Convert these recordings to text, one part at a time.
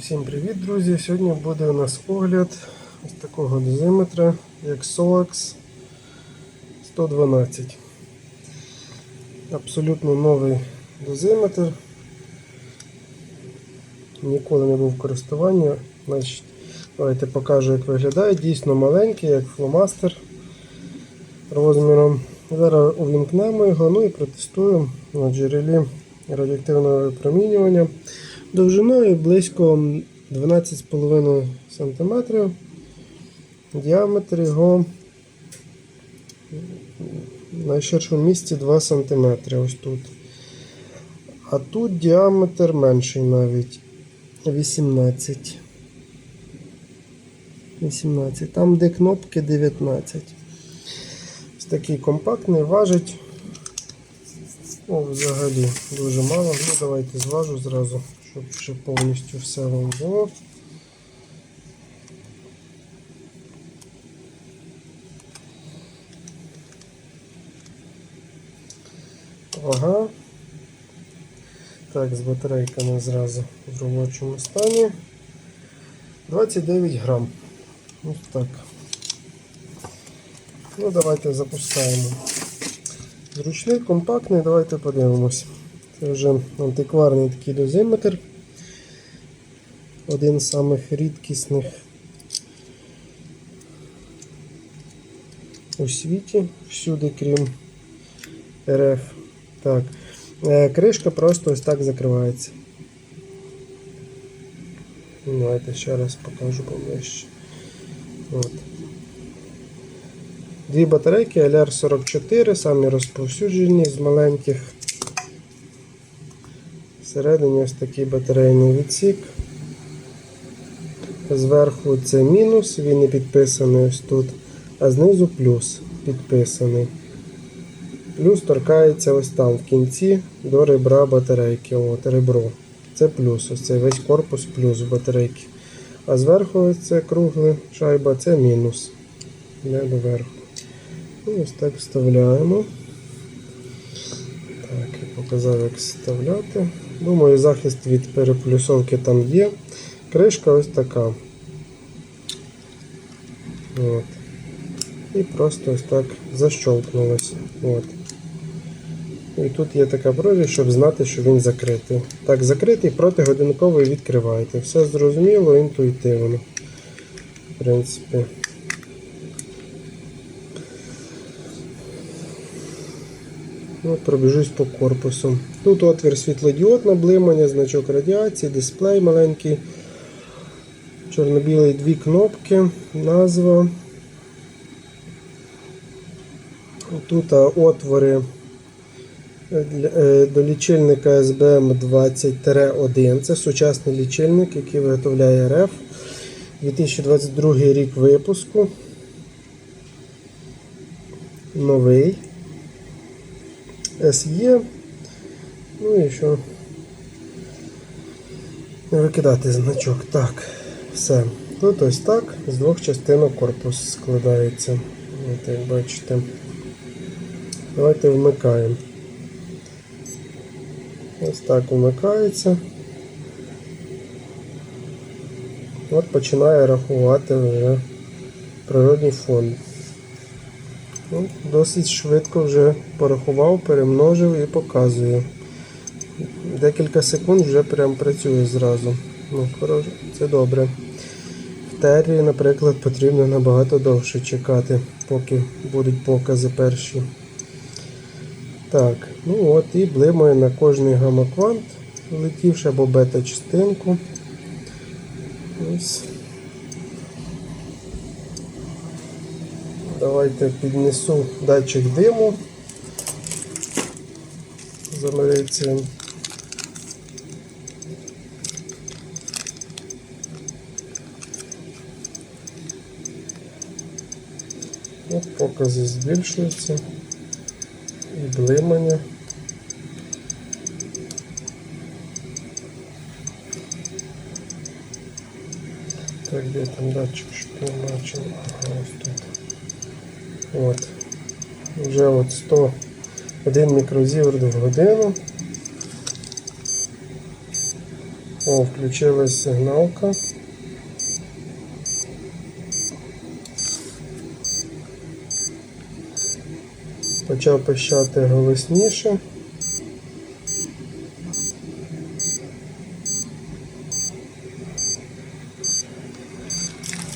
Всім привіт, друзі! Сьогодні буде у нас огляд ось такого дозиметра, як SOAX 112. Абсолютно новий дозиметр. Ніколи не був в користуванні. Значить, давайте покажу, як виглядає. Дійсно маленький, як фломастер розміром. Зараз увімкнемо його ну і протестуємо на джерелі радіоактивного випромінювання довжиною близько 12,5 см. Діаметр його в найширшому місці 2 см. Ось тут. А тут діаметр менший навіть 18. 18. Там, де кнопки 19. Ось такий компактний, важить. О, взагалі дуже мало. Ну, давайте зважу зразу, щоб ще повністю все вам було. Вага. Так, з батарейками зразу в робочому стані. 29 грам. Ось так. Ну, давайте запускаємо. Зручний, компактний, давайте подивимось. Це вже антикварний такий дозиметр. Один з самих рідкісних у світі, всюди, крім РФ. Так. Е, Кришка просто ось так закривається. Давайте ще раз покажу поближче. От. Дві батарейки LR44, самі розповсюджені з маленьких. Всередині ось такий батарейний відсік. Зверху це мінус, він не підписаний ось тут, а знизу плюс підписаний. Плюс торкається ось там в кінці до ребра батарейки. От ребро. Це плюс. Ось це весь корпус плюс батарейки. А зверху ось це кругле шайба, це мінус. Йде доверху. І ось так вставляємо. Так, я показав, як вставляти. Думаю, захист від переплюсовки там є. Кришка ось така. От. І просто ось так защолкнулося. От. І тут є така прорізь, щоб знати, що він закритий. Так, закритий протигодинковий відкриваєте. Все зрозуміло, інтуїтивно. В принципі. От пробіжусь по корпусу. Тут отвір світлодіодне блимання, значок радіації, дисплей маленький. Чорно-білий дві кнопки, назва. Тут отвори е, до лічильника SBM 20-1. Це сучасний лічильник, який виготовляє РФ. 2022 рік випуску. Новий. SE. Ну і що? Викидати значок. Так, все. Тут ось так, з двох частинок корпус складається. От, як бачите. Давайте вмикаємо. Ось так вмикається. От починає рахувати вже природний фон. Ну, Досить швидко вже порахував, перемножив і показує. Декілька секунд вже прям працює зразу. Ну, хороше, це добре. В террі, наприклад, потрібно набагато довше чекати, поки будуть покази перші. Так, ну от і блимає на кожний гамаквант, влетівши або бета-частинку. Ось. Давайте піднесу датчик диму. Замериться. От покази збільшуються і блимання. Так, де там датчик, бачив? Ага, ось тут. От. Вже от 101 мікрозіверт в годину. О, включилась сигналка. Почав пищати голосніше.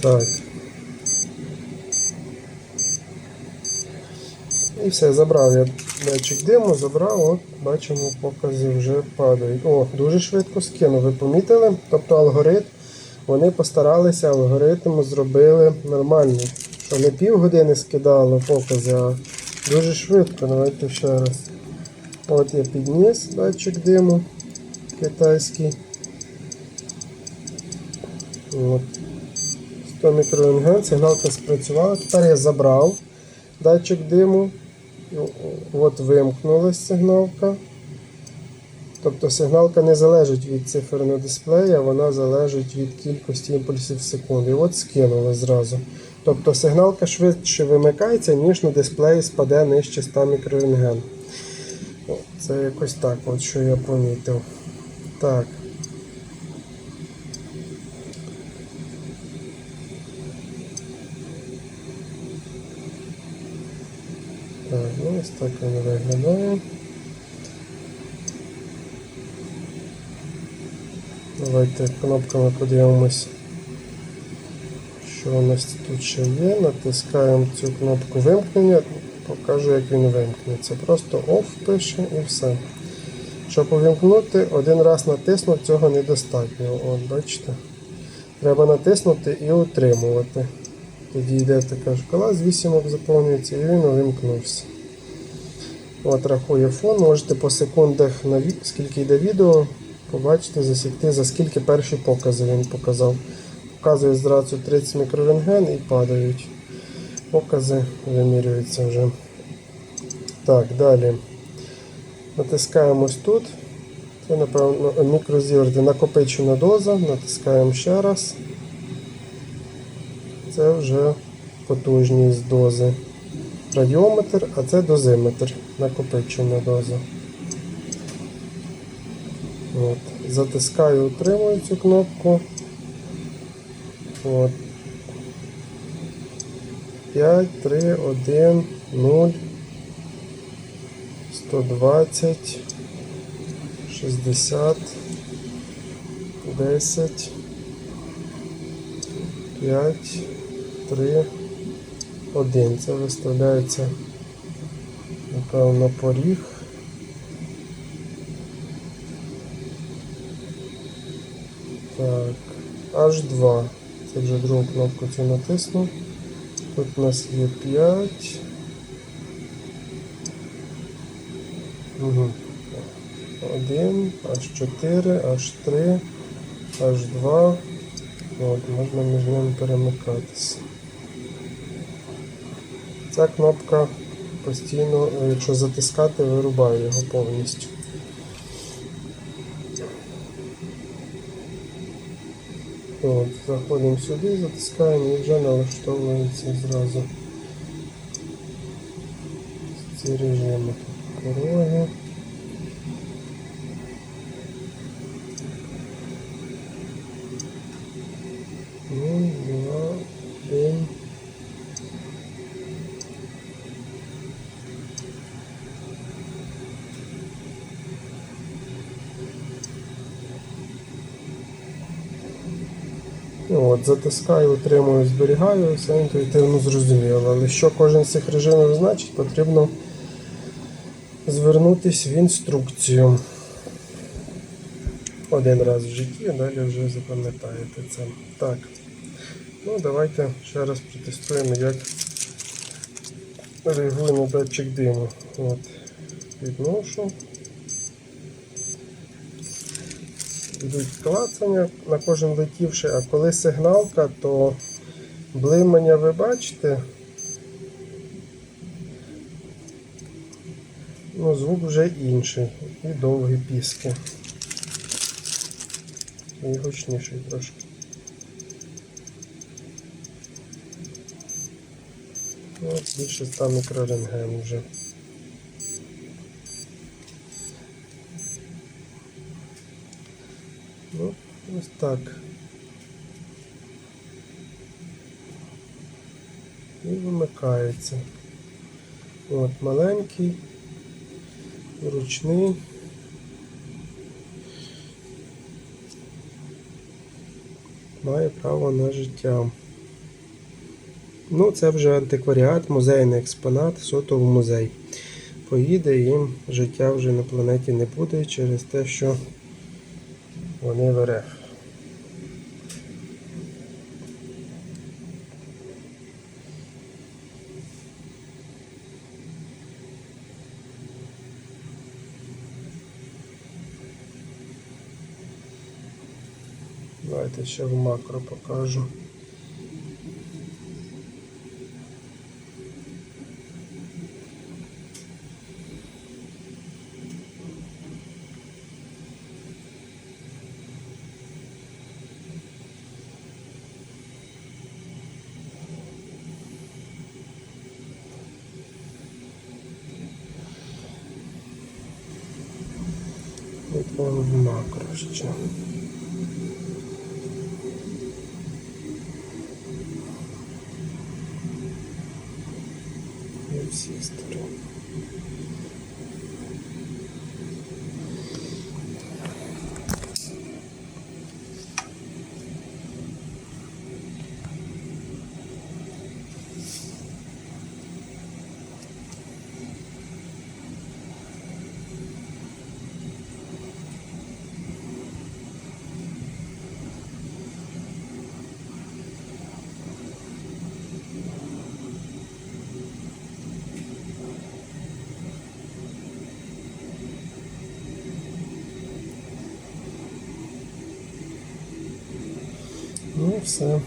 Так. І все, забрав я датчик диму, забрав, от бачимо, покази вже падають. О, дуже швидко скинув. Ви помітили? Тобто алгоритм, вони постаралися, алгоритм зробили нормальний. Що не півгодини скидало покази, а дуже швидко. Давайте ще раз. От я підніс датчик диму китайський. От. 100 мікрорентген, сигналка спрацювала. Тепер я забрав датчик диму. І От вимкнулась сигналка. Тобто сигналка не залежить від дисплеї, а вона залежить від кількості імпульсів в секунду. І от скинула зразу. Тобто сигналка швидше вимикається, ніж на дисплеї спаде нижче 100 мікрорентген. Це якось так, от що я помітив. Так, ну ось так він виглядає. Давайте кнопками подивимось, що у нас тут ще є. Натискаємо цю кнопку вимкнення, покажу, як він вимкнеться. Просто OFF пише і все. Щоб увімкнути, один раз натиснув, цього недостатньо. От, бачите? Треба натиснути і утримувати. Тоді йде така шкала з вісімок заповнюється і він увімкнувся. От рахує фон, можете по секундах, скільки йде відео, побачите, засікти, за скільки перші покази він показав. Показує зразу 30 мікрорентген і падають. Покази вимірюються вже. Так, далі. Натискаємо ось тут. Це, напевно, мікрозіверти накопичена доза. Натискаємо ще раз. Це вже потужність дози. Радіометр, а це дозиметр, накопичена доза. От. Затискаю, утримую цю кнопку. От. 5, 3, 1, 0, 120, 60, 10, 5, 3, 1. Це виставляється, напевно, поріг. Так, H2. Це вже другу кнопку цю натиснув. Тут у нас є 5. Угу. 1, H4, H3, H2. От, можна між ними перемикатися. Ця кнопка постійно, е, якщо затискати, вирубає його повністю. От, заходимо сюди, затискаємо і вже налаштовується зразу ці режими. Пороги. Ну, два, один. Ну, От, затискаю, утримую, зберігаю, все інтуїтивно зрозуміло. Але що кожен з цих режимів значить, потрібно звернутися в інструкцію. Один раз в житті, а далі вже запам'ятаєте це. Так. Ну, давайте ще раз протестуємо, як реагує на датчик диму. От. Відношу. Йдуть клацання на кожен летівший, а коли сигналка, то блимання ви бачите. Ну, звук вже інший. І довгі піски. І гучніший трошки. Ну, От більше 100 мікрорентген вже. Ну, Ось так. І вимикається. От, маленький, ручний. Має право на життя. Ну, це вже антикваріат, музейний експонат, сотовий музей. Поїде їм життя вже на планеті не буде через те, що вони в РФ. Давайте ще в макро покажу. От вам в макро ще. Ну все.